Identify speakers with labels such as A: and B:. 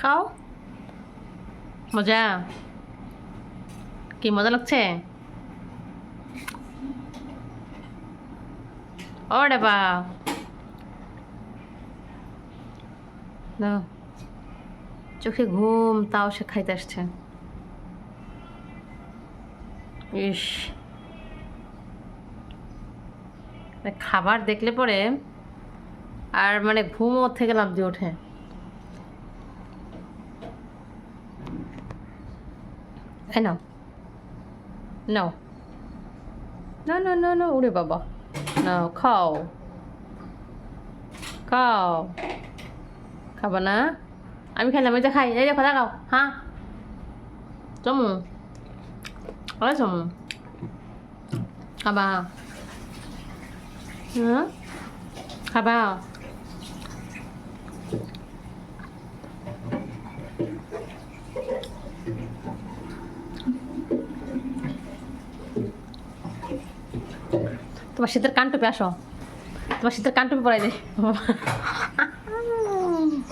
A: খাও? মজা? কি, মজা লাগছে? ওরে বা চোখে ঘুম, তাও সে খাইতে আসছে। ইস। খাবার দেখলে পরে আর মানে ঘুম ওর থেকে লাভ দিয়ে ওঠে। এই নাও নাও না না না না ওরে বাবা নাও খাও খাও খাবা না আমি খাইলাম এই যে খাই এই দেখো দেখাও হ্যাঁ চমু ওই চমু খাবা হ্যাঁ খাবা তোমার শীতের কান টুপে আসো। তোমার শীতের কান টুপে পড়াই দে।